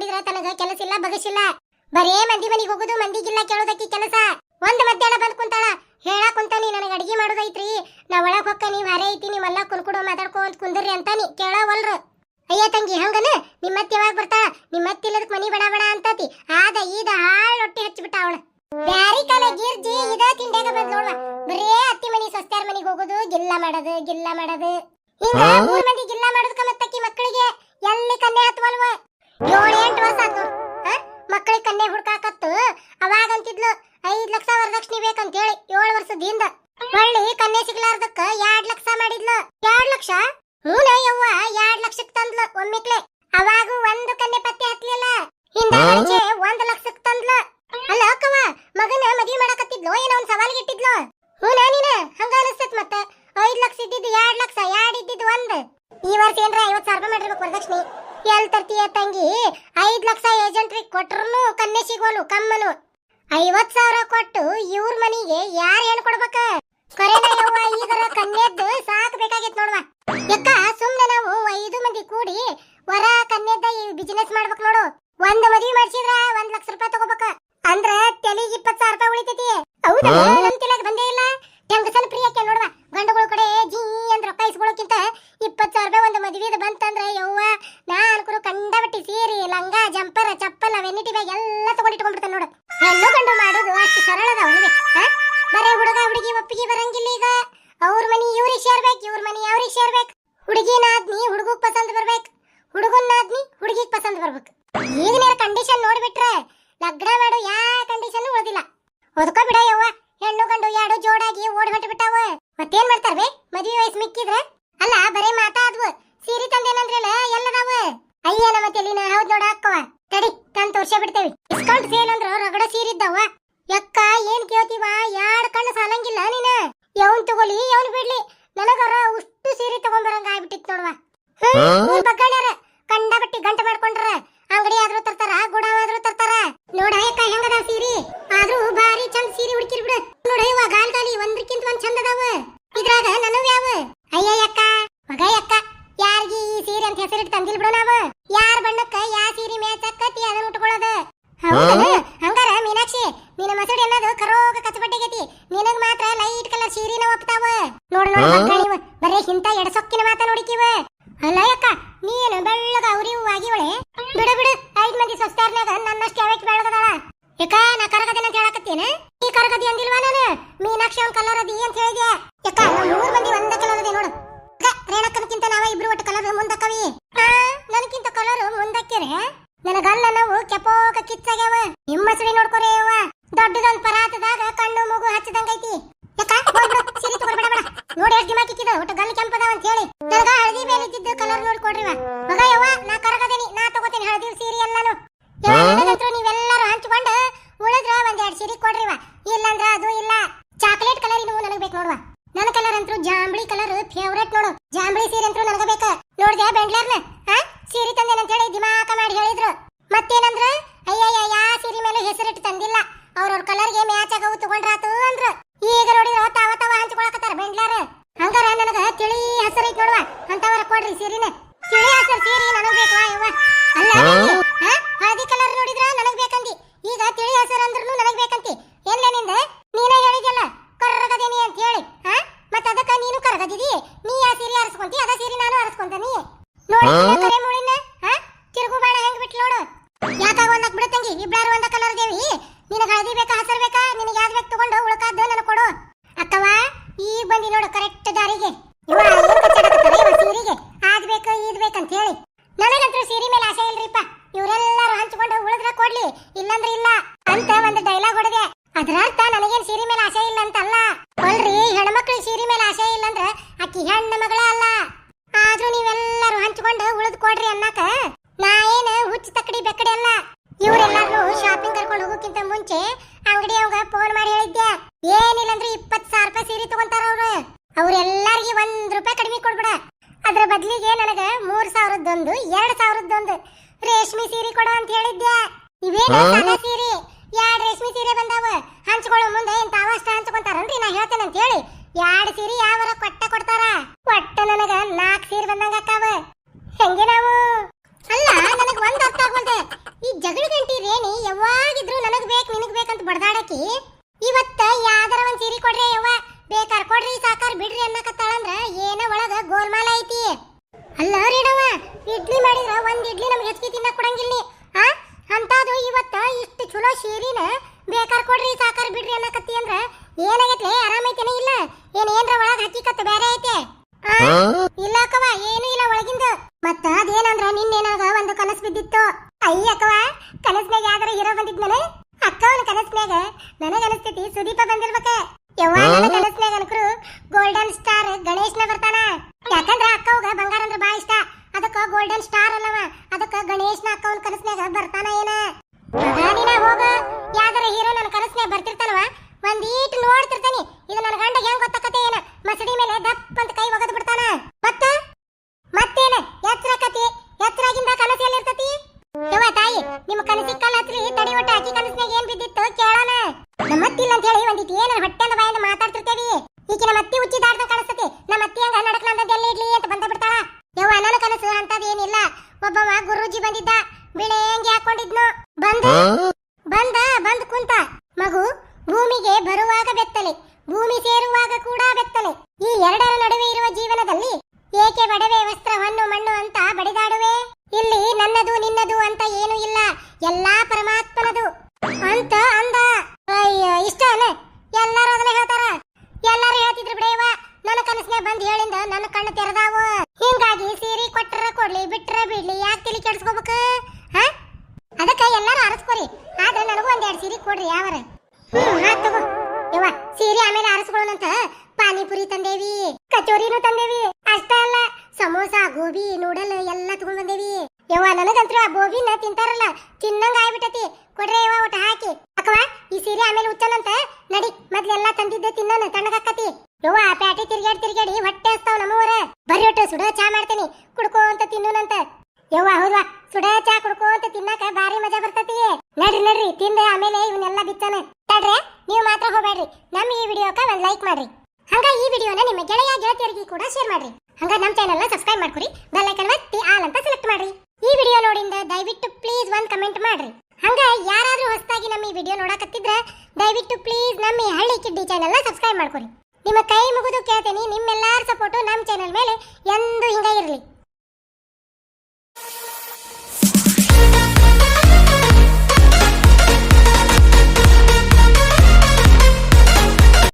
ನೋಡಿದ್ರ ತನಗ ಕೆಲಸ ಇಲ್ಲ ಬಗಸಿಲ್ಲ ಬರೇ ಮಂದಿ ಮನಿಗೆ ಹೋಗುದು ಮಂದಿಗಿಲ್ಲ ಕೇಳೋದಕ್ಕೆ ಕೆಲಸ. ಒಂದ್ ಮಧ್ಯಾಹ್ನ ಬಂದ್ ಕುಂತಾಳ. ಹೇಳಾಕ್ ಕುಂತಾನಿ ನನಗೆ ಅಡಿಗೆ ಮಾಡೋದೈತ್ರಿ. ನಾ ಒಳಗ್ ಹೊಕ್ಕ ನೀವ್ ಹಾರೆ ಐತಿ ನೀವೆಲ್ಲ ಕುನ್ಕುಡು ಮಾತಾಡ್ಕೊಂತ ಕುಂದ್ರಿ ಅಂತಾನಿ. ಕೇಳವಲ್ರು. ಅಯ್ಯ ತಂಗಿ ಹಂಗನ? ನಿಮ್ಮತ್ತಿ ಯಾವಾಗ ಬರ್ತಾಳ? ನಿಮ್ಮತ್ತಿ ಇಲ್ಲದಕ್ ಮನಿ ಬಡ ಬಡ ಅಂತತಿ. ಆದ ಈದ ಹಾಳ್ ರೊಟ್ಟಿ ಹಚ್ಚಿಬಿಟ್ಟ ಅವಳ. ಬ್ಯಾರಿ ಕಾಲ ಗೀರ್ಜಿ ಇದ ತಿಂಡ್ಯಾಗ ಬಂದ್ ನೋಡ್ವ. ಬರೇ ಅತ್ತಿ ಮನಿ ಸೊಸ್ತ್ಯಾರ ಮನಿಗೆ ಹೋಗೋದು ಗಿಲ್ಲ ಮಾಡೋದು ಗಿಲ್ಲ ಮಾಡೋದು. ಹಿಂಗ ಮೂರ್ ಮಂದಿ ಗಿಲ್ಲ ಮಾಡೋದಕ್ಕ ಮತ್ತಕ್ಕಿ ಮಕ್ಕಳಿಗೆ ಎಲ್ಲಿ ಕನ್ನೆ ಹತ್ವಲ್ವ? ಏಳು ಎಂಟು ವರ್ಷ ಆತು? ಮಕ್ಕಳಿಗೆ ಕನ್ನೆ ಹುಡ್ಕಾಕತ್ತು. ಅವಾಗಂತಿದ್ಲು ಐದ್ ಲಕ್ಷ ವರದಕ್ಷಿಣೆ ಬೇಕಂತ ಹೇಳಿ ಏಳು ವರ್ಷದಿಂದ. ಹೊಳ್ಳಿ ಕನ್ನೆ ಸಿಗ್ಲಾರ್ದಕ್ಕ ಎರಡ್ ಲಕ್ಷ ಮಾಡಿದ್ಲು. ಎರಡ್ ಲಕ್ಷ? ಹೂನ ಯವ್ವ ಎರಡ್ ಲಕ್ಷಕ್ ತಂದ್ಲು ಒಮ್ಮಿಕ್ಲೆ ಅವಾಗೂ ಒಂದು ಕನ್ನೆ ಪತ್ತೆ ಹತ್ಲಿಲ್ಲ. ಹಿಂದ ಒಂದ್ ಲಕ್ಷಕ್ ತಂದ್ಲು. ಅಲ್ಲ ಅಕ್ಕವ ಮಗನ ಮದ್ವಿ ಮಾಡಕತ್ತಿದ್ಲು ಏನೋ ಒಂದ್ ಸವಾಲ್ಗೆ ಇಟ್ಟಿದ್ಲು ಹೂನ ನೀನ? ಹಂಗ ಅನಿಸ್ತತ್ ಮತ್ತ. ಐದ್ ಲಕ್ಷ ಇದ್ದಿದ್ದು ಎರಡ್ ಲಕ್ಷ ಎರಡ್ ಇದ್ದಿದ್ದು ಒಂದ್. ಈ ವರ್ಷ ಏನ್ರ ಐವತ್ ಸಾವಿರ ರೂಪಾಯಿ ಮಾಡಿರ್ಬೇಕು ವರದಕ್ಷಿಣೆ. ಎಲ್ ತರ್ತೀಯ ತಂಗಿ? ಐದು ಲಕ್ಷ ಏಜೆಂಟ್ರಿಗೆ ಕೊಟ್ರು ಕಮ್ಮಿ ಸಿಗೋಲು ಕಮ್ಮನು. ಐವತ್ತು ಸಾವಿರ ಕೊಟ್ಟು ಇವ್ರ ಮನಿಗೆ ಯಾರು ಏನು ಕೊಡ್ಬೇಕ? ಕರೆನ ಯವ್ವ ಈಗರ ಕನ್ನೆದ್ದು ಸಾಕ್ ಬೇಕಾಗಿತ್ ನೋಡ್ವ. ಸುಮ್ಮನೆ ಸುಮ್ನೆ ನಾವು ಐದು ಮಂದಿ ಕೂಡಿ ವರ ಕನ್ನೆದ್ದ ಈ ಬಿಸಿನೆಸ್ ಮಾಡ್ಬೇಕು ನೋಡು. ಒಂದ್ ಮದುವೆ ಮಾಡಿಸಿದ್ರ ಒಂದ್ ಲಕ್ಷ ರೂಪಾಯಿ ತಗೋಬೇಕ. ಅಂದ್ರ ತೆಲಿಗ್ ಇಪ್ಪತ್ತು ಸಾವಿರ ರೂಪಾಯಿ ಉಳಿತೈತಿ. ಹೌದಾ? ಬಿಡ ಯವ್ವ ಹೆಣ್ಣು ಗಂಡು ಎರಡು ಜೋಡಾಗಿ ಓಡ್ ಹೊಟ್ಟು ಬಿಟ್ಟಾವ ಮತ್ತೇನ್ ಮಾಡ್ತಾರ್ವೆ ಮದ್ವಿ ವಯಸ್ಸು ಮಿಕ್ಕಿದ್ರ? ಅಲ್ಲ, ಬರೇ ಮಾತಾ ಆದ್ವು ಸೀರೆ ತಂದೇನಂದ್ರಲ್ಲ, ಎಲ್ಲದಾವ. ಅಯ್ಯ, ನಮ್ಮ ತೆಲಿನ ಹೌದ್ ನೋಡ ಅಕ್ಕವ ತಡಿ, ತಂದ್ ತೋರ್ಸೇ ಬಿಡ್ತೇವಿ. ಡಿಸ್ಕೌಂಟ್ ಸೇಲ್ ಅಂದ್ರ ರಗಡ ಸೀರಿದ್ದವ ಯಕ್ಕ, ಏನ್ ಕೇಳ್ತೀವ ಯಾಡ್ ಕಣ್ಣು ಸಾಲಂಗಿಲ್ಲ ನೀನ ಯಾವನ್ ತಗೊಲಿ ಯಾವನ್ ಬಿಡ್ಲಿ ನನಗರ ಉಷ್ಟು ಸೀರೆ ತಗೊಂಬರಂಗ ಆಗ್ಬಿಟ್ಟಿತ್ ನೋಡ್ವ ಹ್ಮ್ ಬಗ್ಗಣ್ಯಾರ ಕಂಡ ಬಟ್ಟಿ ಗಂಟೆ ಮಾಡ್ಕೊಂಡ್ರ ಅಂಗಡಿ ಆದ್ರೂ ತರ್ತಾರ ಗುಡಾವ ಆದ್ರೂ ತರ್ತಾರ ನೋಡ ಅಕ್ಕ ಹೆಂಗದ ಸೀರಿ ಆದ್ರೂ ಭಾರಿ ಚಂದ ಸೀರೆ ಹುಡುಕಿರ್ ಬಿಡು ನೋಡ ಇವ ಗಾಲ್ ಗಾಲಿ ಒಂದ್ರಕ್ಕಿಂತ ಒಂದ್ ಚಂದ ಅದಾವ ಇದ್ರಾಗ ನನವ್ ಯಾವ ಅಯ್ಯಯ್ಯಕ್ಕ ಮಗ ಅಕ್ಕ ಯಾರಿಗಿ ಈ ಸೀರೆ ಅಂತ ಹೆಸರಿಟ್ಟು ತಂದಿಲ್ ಬಿಡು ನಾವು ಯಾರ ಬಣ್ಣಕ್ಕ ಯಾ ಸೀರೆ ಮ್ಯಾಚ್ ಅಕ್ಕತಿ ಅದನ್ನ ಉಟ್ಕೊಳ್ಳೋದು ಹೌದನ ಹಂಗಾರ ಮೀನಾಕ್ಷಿ ನಿನ್ನ ಮಸಡಿ ಅನ್ನೋದು ಕಚ್ಚಬಟ್ಟೆಗೈತಿ ನಿನಗ್ ಮಾತ್ರ ಲೈಟ್ ಕಲರ್ ಸೀರೆನ ಒಪ್ತಾವ. ನೋಡ್ ನೋಡ್ ಬರೇ ಹಿಂತ ಎಡಸೊಕ್ಕಿನ ಮಾತ ನೋಡಿಕಿವ. ಅಲ್ಲ ಅಕ್ಕ ನೀನು ಬೆಳ್ಳಗ ಅವ್ರಿ ಆಗಿವಳೆ? ಬಿಡು ಬಿಡು ಐದ್ ಮಂದಿ ಸೊಸ್ತಾರ್ನಾಗ ನನ್ನಷ್ಟು ಯಾವಕ್ಕೆ ಬೆಳಗದಾಳ ಯಾಕ ನಾ ಕರಗದಿನ ಅಂತ ಹೇಳಕತ್ತೇನೆ? ನೀ ಕರಗದಿ ಅಂದಿಲ್ವಾ ನಾನು? ಮೀನಾಕ್ಷಿ ಅವ್ನ ಕಲರ್ ಅದಿ ಅಂತ ಹೇಳಿದೆ ಯಾಕ ಮೂರ್ ಮಂದಿ ಒಂದ ಕಲರ್ ಅದೇ ನೋಡು. ರೇಣಕ್ಕನಕ್ಕಿಂತ ನಾವ ಇಬ್ರು ಒಟ್ಟು ಕಲರ್ ಮುಂದಕ್ಕವಿ. ಆ ನನಗಿಂತ ಕಲರ್ ಮುಂದಕ್ಕಿರೆ? ನನಗಲ್ಲ ನಾವು ಕೆಪೋಕ ಕಿಚ್ಚಾಗ್ಯಾವ. ನಿಮ್ಮ ಸಡಿ ನೋಡ್ಕೊರೆ ದೊಡ್ಡದೊಂದ್ ಪರಾತದಾಗ ಕಣ್ಣು ಮೂಗು ಹಚ್ಚದಂಗೈತಿ ಯಾಕ? ಹೋಗ್ಬಿಡು ಸಿರಿ ತಗೊಳ್ಬೇಡ ಬೇಡ ನೋಡಿ ಎಷ್ಟು ದಿಮಾಕ್ ಇಕ್ಕಿದ ಒಟ್ಟು ಗಲ್ಲು ಕೆಂಪದಾವ ಅಂತ ಹೇಳಿ. ನನಗ ಹಳದಿ ಮೇಲೆ ಇದ್ದಿದ್ದು ಕಲರ್ ನೋಡಿ ಕೊಡ್ರಿ ಮಗ ಯವ್ವ ನಾ ಕರಗದೇನಿ. ನಾ ತಗೋತೀನಿ ಹಳದಿ ಸೀರೆ ಎಲ್ಲಾನು. ನನಗಂತ್ರು ನೀವೆಲ್ಲರೂ ಹಂಚ್ಕೊಂಡು ಉಳಿದ್ರ ಒಂದ್ ಎರಡ್ ಸೀರೆ ಕೊಡ್ರಿವ ಇಲ್ಲಂದ್ರ ಅದು ಇಲ್ಲ. ಚಾಕ್ಲೇಟ್ ಕಲರ್ ಇನ್ನು ನನಗ್ ಬೇಕು ನೋಡುವ ನನ್ನ ಕಲರ್ ಅಂತೂ ಜಾಂಬಳಿ ಕಲರ್ ಫೇವ್ರೇಟ್ ನೋಡು ಜಾಂಬಳಿ ಸೀರೆ ಅಂತೂ ನನಗ ಬೇಕ ನೋಡ್ದೆ ಬೆಂಡ್ಲರ್ನ ಹಾ ಸೀರೆ ತಂದೇನಂತ ಹೇಳಿ ದಿಮಾಕ ಮಾಡಿ ಹೇಳಿದ್ರು ಮತ್ತೇನಂದ್ರ ಅಯ್ಯಯ್ಯ ಯಾ ಸೀರೆ ಮೇಲೆ ಹೆಸರಿಟ್ಟು ತಂದಿಲ್ಲ ಅವ್ರವ್ರ ಕಲರ್ಗೆ ಮ್ಯಾಚ್ ಆಗವು ತಗೊಂಡ್ರಾತು ಅಂದ್ರ? ಈಗ ನೋಡಿದ್ರ ತಾವ ತಾವ ಹಂಚ್ಕೊಳಕತ್ತಾರ ಬೆಂಗ್ಳಾರ ಹಂಗಾರ ನನಗ ತಿಳಿ ಹೆಸರು ಐತಿ ನೋಡುವ. ಅಂತವರ ಕೊಡ್ರಿ ಸೀರಿನ. ತಿಳಿ ಹೆಸರು ಸೀರಿ ನನಗ ಬೇಕು ಯವ್ವ? ಅಲ್ಲ? ಹಳದಿ ಕಲರ್ ನೋಡಿದ್ರ ನನಗ ಬೇಕಂದಿ ಈಗ ತಿಳಿ ಹೆಸರು ಅಂದ್ರೂ ನನಗ ಬೇಕಂತಿ. ಎಲ್ಲ ನಿಂದ? ನೀನೇ ಹೇಳಿದ್ಯಲ್ಲ ಕರ್ರಗದೇನಿ ಅಂತ ಹೇಳಿ ಹಾ? ಮತ್ತ ಅದಕ್ಕ ನೀನು ಕರ್ರಗದಿದಿ. ನೀ ಆ ಸೀರೆ ಅರಸ್ಕೊಂತಿ ಅದ ಸೀರೆ ನಾನು ಆರಿಸ್ಕೊಂತಾನಿ ನೋಡಿ ಕರೆ ಮುಳಿನ ಹಾ ತಿರುಗು ಬಾಣ ಹೆಂಗ್ ಬಿಟ್ಲು ನೋಡು ಯಾಕಾಗ ಒಂದಕ್ ಬಿಡು ತಂಗಿ ಇಬ್ಳಾರು ಒಂದ ಕಲರ್ ದೇವಿ ನಿನಗ ಹಳದಿ ಬೇಕಾ ಹಸರು ಬೇಕಾ ನಿನಗೆ ಯಾವ್ದು ಬೇಕು ತಗೊಂಡು ಉಳ್ಕಾದ್ದು ನನಗೆ ಕೊಡು ಅಕ್ಕವ ಈಗ ಬಂದಿ ನೋಡು ಕರೆಕ್ಟ್ ದಾರಿಗೆ ಇವ ಏನ್ ಕಚ್ಚಾಡಕತ್ತಾರ ಇವ ಸೀರೆಗೆ ಅದ್ ಬೇಕು ಇದ್ ಬೇಕಂತ ಹೇಳಿ ನನಗಂತೂ ಸೀರೆ ಮೇಲೆ ಆಸೆ ಇಲ್ರಿಪ್ಪ ಇವರೆಲ್ಲರೂ ಹಂಚ್ಕೊಂಡು ಉಳಿದ್ರ ಕೊಡ್ಲಿ ಇಲ್ಲಂದ್ರೆ ಇಲ್ಲ ಅಂತ ಒಂದು ಡೈಲಾಗ್ ಹೊಡೆದೆ ಅದ್ರ ಅರ್ಥ ನನಗೇನ್ ಸೀರೆ ಮೇಲೆ ಆಸೆ ಇಲ್ಲ ಅಂತಲ್ಲ ಅಲ್ರಿ ಹೆಣ್ಮಕ್ಳಿಗೆ ಸೀರೆ ಮೇಲೆ ಆಸೆ ಇಲ್ಲ ಅಂದ್ರ ಹೆಣ್ಣ ಮಗಳ ಅಲ್ಲ. ಆದ್ರೂ ನೀವೆಲ್ಲರೂ ಹಂಚ್ಕೊಂಡು ಉಳಿದು ಕೊಡ್ರಿ ಅನ್ನಕ ನಾ ಏನ್ ಹುಚ್ಚ ತಕ್ಕಡಿ ಬೆಕ್ಕಡಿ ಅಲ್ಲ. ಇವರೆಲ್ಲರೂ ಶಾಪಿಂಗ್ ಕರ್ಕೊಂಡು ಹೋಗೋಕ್ಕಿಂತ ಮುಂಚೆ ಅಂಗಡಿ ಅವಾಗ ಫೋನ್ ಮಾಡಿ ಹೇಳಿದ್ದೆ ಏನಿಲ್ಲ ಅಂದ್ರೆ ಇಪ್ಪತ್ ಸಾವಿರ ರೂಪಾಯಿ ಸೀರೆ ತಗೊಂತಾರ ಅವ್ರು. ಅವ್ರೆಲ್ಲರಿಗೆ ಒಂದ್ ರೂಪಾಯಿ ಕಡಿಮೆ ಕೊಡ್ಬಿಡ. ಅದ್ರ ಬದ್ಲಿಗೆ ನನಗ ಮೂರ್ ಸಾವಿರದ್ದೊಂದು ಎರಡ್ ಸಾವಿರದ್ದೊಂದು ರೇಷ್ಮೆ ಸೀರೆ ಕೊಡು ಅಂತ ಹೇಳಿದ್ದೆ ಇವೇನ ಸೀರೆ? ಎರಡ್ ರೇಷ್ಮೆ ಸೀರೆ ಬಂದಾವ? ಹಂಚ್ಕೊಳ್ಳೋ ಮುಂದೆ ಇಂತ ಅವಷ್ಟ ಹಂಚ್ಕೊಂತಾರನ್ರಿ ನಾ ಹೇಳ್ತೇನೆ ಅಂತ ಹೇಳಿ ಎರಡ್ ಸೀರೆ ಯಾವರ ಕೊಟ್ಟ ನನಗ ನಾಲ್ಕ್ ಸೀರೆ ಬಂದಂಗ ಅಕ್ಕಾವ ಹೆಂಗೆ ನಾವು ಅಲ್ಲ ನನಗ ಒಂದ್ ಅರ್ಥ ಆಗ್ವಲ್ದೆ ಆಕಿ ಇವತ್ತ ಯಾವ್ದಾರ ಒಂದ್ ಸೀರೆ ಕೊಡ್ರಿ ಯವ್ವ. ಬೇಕಾರ ಕೊಡ್ರಿ, ಸಾಕಾರ ಬಿಡ್ರಿ ಅನ್ನಕತ್ತಾಳಂದ್ರ ಏನ ಒಳಗ ಗೋಲ್ಮಾಲ ಐತಿ. ಅಲ್ಲ ರೀಡವ ಇಡ್ಲಿ ಮಾಡಿದ್ರ ಒಂದ್ ಇಡ್ಲಿ ನಮ್ಗೆ ಹೆಚ್ಚಿಗೆ ತಿನ್ನಕ್ ಕೊಡಂಗಿಲ್ಲ. ಆ? ಅಂತದು ಇವತ್ತ ಇಷ್ಟು ಚಲೋ ಶೀರಿನ ಬೇಕಾರ ಕೊಡ್ರಿ, ಸಾಕಾರ ಬಿಡ್ರಿ ಅನ್ನಕತ್ತಿ ಅಂದ್ರ ಏನಾಗೈತೆ ಆರಾಮೈತೇನೆ ಇಲ್ಲ? ಏನ್ ಏನ್ರ ಒಳಗ ಹಕ್ಕಿಕತ್ತ ಬೇರೆ ಐತೆ ಆ? ಇಲ್ಲ ಅಕ್ಕವ ಏನು ಇಲ್ಲ ಒಳಗಿಂದ ಮತ್ತ ಅದೇನಂದ್ರ ನಿನ್ನೇನಾಗ ಒಂದು ಕನಸು ಬಿದ್ದಿತ್ತು ಅಯ್ಯ ಅಕ್ಕವ ಕನಸ್ನಾಗ ಯಾವ್ದಾರ ಹೀರೋ ಬಂದಿದ್ನಲ್ಲ ಅಕ್ಕವನ ಕನಸ್ನ್ಯಾಗ ನನಗ ಅನಸ್ತೈತಿ ಸುದೀಪ ಯವ್ವ ನನ್ನ ಅನ್ಕರು ಗೋಲ್ಡನ್ ಸ್ಟಾರ್ ಗಣೇಶ್ನ ಬರ್ತಾನ. ಯಾಕಂದ್ರ ಅಕ್ಕವ್ಗ ಬಂಗಾರ ಅಂದ್ರ ಬಾ ಇಷ್ಟ. ಅದಕ್ಕ ಗೋಲ್ಡನ್ ಸ್ಟಾರ್ ಅಲ್ಲವ. ಅದಕ್ಕ ಗಣೇಶನ ಅಕ್ಕವನ್ ಕನಸ್ನಾಗ ಬರ್ತಾನ ಏನ? ನೀನ ಹೋಗ. ಯಾವ್ದಾರ ಹೀರೋ ನನ್ನ ಕನಸ್ನಾಗ ಬರ್ತಿರ್ತಾನವ ಒಂದೀಟ್ ನೋಡ್ತಿರ್ತಾನೆ. ಇದು ನನ್ನ ಗಂಡ ಹೆಂಗ್ ಗೊತ್ತಾಕತೆ ಏನ? ಮಸಡಿ ಮೇಲೆ ದಪ್ಪ ಅಂತ ಕೈ ಒಗದ್ ಬಿಡ್ತಾನ. ಮತ್ತ? ಮತ್ತೇನ? ಎತ್ತರಕತಿ ಎತ್ತರಾಗಿಂದ ಕನಸು ಎಲ್ಲಿರ್ತತಿ? ಯವ್ವ ತಾಯಿ ನಿಮ್ಮ ಕನಸಿಗೆ ಕಲ್ ಹತ್ರಿ ತಡಿ ಒಟ್ಟ ಅಕ್ಕಿ ಕನಸ್ನಾಗ ಏನ್ ಬಿದ್ದಿತ್ತು ಕೇಳೋಣ. ಮತ್ತಿಲ್ಲ ಅಂತ ಹೇಳಿ ಒಂದಿಟ್ಟು ಏನ ಹೊಟ್ಟೆನ ಬಾಯಿಂದ ಮಾತಾಡ್ತಿರ್ತೇವಿ ಈಕಿನ ಮತ್ತಿ ಉಚ್ಚಿ ದಾಡ್ದ ಕಾಣಿಸ್ತತಿ ನಮ್ಮ ಅತ್ತಿ ಹಂಗ ನಡಕ್ಲಂದ ಎಲ್ಲಿ ಇಡ್ಲಿ ಅಂತ ಬಂದ ಬಿಡ್ತಾಳ ಯವ್ವ ನನ್ನ ಕನಸು ಅಂತದ್ ಏನಿಲ್ಲ ಒಬ್ಬವ ಗುರೂಜಿ ಬಂದಿದ್ದ ಬಿಳೆ ಹೆಂಗೆ ಹಾಕೊಂಡಿದ್ನು ಬಂದ ಬಂದ ಬಂದ್ ಕುಂತ ಮಗು ಭೂಮಿಗೆ ಬರುವಾಗ ಬೆತ್ತಲೆ ಭೂಮಿ ಸೇರುವಾಗ ಕೂಡ ಬೆತ್ತಲೆ. ಈ ಎರಡರ ನಡುವೆ ಇರುವ ಜೀವನದಲ್ಲಿ ಏಕೆ ಬಡವೆ ವಸ್ತ್ರ ಹೊನ್ನು ಮಣ್ಣು ಅಂತ ಬಡಿದಾಡುವೆ? ಇಲ್ಲಿ ನನ್ನದು ನಿನ್ನದು ಅಂತ ಏನು ಇಲ್ಲ. ಎಲ್ಲಾ ಪರಮಾತ್ಮನದು. ಅಂತ ಅಂದ. ಇಷ್ಟ ಎಲ್ಲರೂ ಅದನ್ನ ಹೇಳ್ತಾರ? ಎಲ್ಲರೂ ಹೇಳ್ತಿದ್ರು ಬಿಡೇವ ನನ್ನ ಕನಸಿನ ಬಂದ್ ಹೇಳಿಂದ ನನ್ನ ಕಣ್ಣು ತೆರೆದಾವು ಹಿಂಗಾಗಿ ಸೀರೆ ಕೊಟ್ರ ಕೊಡ್ಲಿ ಬಿಟ್ರ ಬಿಡ್ಲಿ ಯಾಕೆ ತಲೆ ಕೆಡ್ಸ್ಕೋಬೇಕು ಹಾ ಅದಕ್ಕ ಎಲ್ಲಾರು ಅರಸ್ಕೊರಿ ಆದ್ರೆ ನನಗೂ ಒಂದೆರಡು ಸೀರೆ ಕೊಡ್ರಿ ಯಾವರ ಹ್ಮ್ ಆತ್ ತಗೋ ಯವ್ವ ಸೀರೆ ಆಮೇಲೆ ಪಾನಿಪುರಿ ತಂದೇವಿ, ಕಚೋರಿನೂ ತಂದೇವಿ. ಅಷ್ಟ ಅಲ್ಲ, ಸಮೋಸ, ಗೋಬಿ, ನೂಡಲ್ ಎಲ್ಲ ತಗೊಂಡ್ ಬಂದೇವಿ ಯವ್ವ ನನಗಂತೂ ಆ ಗೋಬಿನ ತಿಂತಾರಲ್ಲ, ತಿನ್ನಂಗ ಆಗ್ಬಿಟ್ಟತಿ. ಕೊಡ್ರಿ ಯವ್ವ, ಊಟ ಹಾಕಿ. ಅಕ್ಕವ ಈ ಸೀರೆ ಆಮೇಲೆ ಉಚ್ಚನಂತ ನಡಿ, ಮೊದ್ಲೆಲ್ಲ ತಂದಿದ್ದೆ ತಿನ್ನೋಣ ತಣ್ಣಗಾಕತಿ ಯವ್ವ ಪ್ಯಾಟಿ ತಿರ್ಗಾಡಿ ತಿರ್ಗಾಡಿ ಹೊಟ್ಟೆ ಹಸ್ತಾವ್ ನಮ್ಮೂರ. ಬರ್ರಿ ಒಟ್ಟು, ಸುಡ ಚಾ ಮಾಡ್ತೇನಿ. ಕುಡ್ಕೋ ಅಂತ ತಿನ್ನೋಣಂತ ಯವ್ವ ಹೌದಾ ಸುಡ ಚಾ ಕುಡ್ಕೋ ಅಂತ ತಿನ್ನಾಕ ಬಾರಿ ಮಜಾ ಬರ್ತತಿ. ನಡ್ರಿ ನಡ್ರಿ, ತಿಂದ ಆಮೇಲೆ ಇವನ್ನೆಲ್ಲ ಬಿತ್ತಾನ ತಡ್ರೆ ನೀವು ಮಾತ್ರ ಹೋಗ್ಬೇಡ್ರಿ. ನಮ್ಮ ಈ ವಿಡಿಯೋಕ್ಕೆ ಒಂದು ಲೈಕ್ ಮಾಡ್ರಿ. ಹಂಗ ಈ ವಿಡಿಯೋನ ನಿಮ್ಮ ಗೆಳೆಯ, ಗೆಳತಿಯರಿಗೆ ಕೂಡ ಶೇರ್ ಮಾಡ್ರಿ. ಹಂಗ ನಮ್ಮ ಚಾನೆಲ್ ಸಬ್ಸ್ಕ್ರೈಬ್ ಮಾಡ್ಕೊರಿ ಬೆಲ್ ಐಕನ್ ಒತ್ತಿ ಆಲ್ ಅಂತ ಸೆಲೆಕ್ಟ್ ಮಾಡ್ರಿ. ಈ ವಿಡಿಯೋ ನೋಡಿಂದ ದಯವಿಟ್ಟು ಪ್ಲೀಸ್ ಒಂದು ಕಮೆಂಟ್ ಮಾಡ್ರಿ. ಹಂಗ ಯಾರಾದರೂ ಹೊಸದಾಗಿ ನಮ್ಮ ಈ ವಿಡಿಯೋ ನೋಡಕತ್ತಿದ್ರೆ ದಯವಿಟ್ಟು ಪ್ಲೀಸ್ ನಮ್ಮ ಈ ಹಳ್ಳಿ ಕಿಡ್ಡಿ ಚಾನೆಲ್ ಸಬ್ಸ್ಕ್ರೈಬ್ ಮಾಡ್ಕೊರಿ ನಿಮ್ಮ ಕೈ ಮುಗಿದು ಕೇಳ್ತೀನಿ, ನಿಮ್ಮೆಲ್ಲರ ಸಪೋರ್ಟು ನಮ್ಮ ಚಾನೆಲ್ ಮೇಲೆ ಎಂದೂ ಹಿಂಗ ಇರಲಿ.